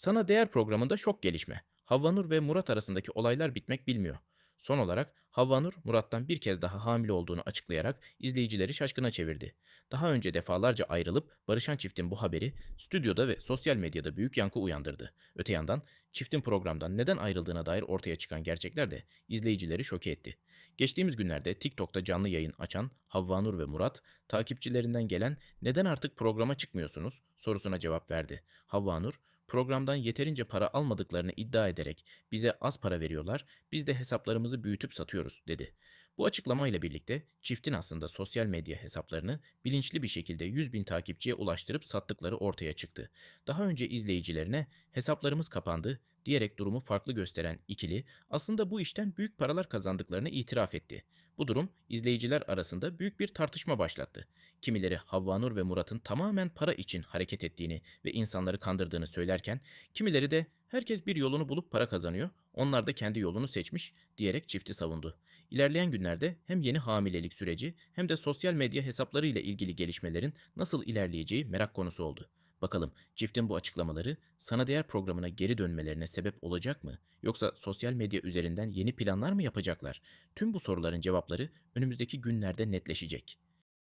Sana Değer programında şok gelişme. Havvanur ve Murat arasındaki olaylar bitmek bilmiyor. Son olarak Havvanur Murat'tan bir kez daha hamile olduğunu açıklayarak izleyicileri şaşkına çevirdi. Daha önce defalarca ayrılıp barışan çiftin bu haberi stüdyoda ve sosyal medyada büyük yankı uyandırdı. Öte yandan çiftin programdan neden ayrıldığına dair ortaya çıkan gerçekler de izleyicileri şoke etti. Geçtiğimiz günlerde TikTok'ta canlı yayın açan Havvanur ve Murat, takipçilerinden gelen neden artık programa çıkmıyorsunuz sorusuna cevap verdi. Havvanur, programdan yeterince para almadıklarını iddia ederek bize az para veriyorlar, biz de hesaplarımızı büyütüp satıyoruz dedi. Bu açıklamayla birlikte çiftin aslında sosyal medya hesaplarını bilinçli bir şekilde 100 bin takipçiye ulaştırıp sattıkları ortaya çıktı. Daha önce izleyicilerine hesaplarımız kapandı diyerek durumu farklı gösteren ikili aslında bu işten büyük paralar kazandıklarını itiraf etti. Bu durum izleyiciler arasında büyük bir tartışma başlattı. Kimileri Havvanur ve Murat'ın tamamen para için hareket ettiğini ve insanları kandırdığını söylerken, kimileri de herkes bir yolunu bulup para kazanıyor, onlar da kendi yolunu seçmiş diyerek çifti savundu. İlerleyen günlerde hem yeni hamilelik süreci hem de sosyal medya hesapları ile ilgili gelişmelerin nasıl ilerleyeceği merak konusu oldu. Bakalım çiftin bu açıklamaları sana değer programına geri dönmelerine sebep olacak mı? Yoksa sosyal medya üzerinden yeni planlar mı yapacaklar? Tüm bu soruların cevapları önümüzdeki günlerde netleşecek.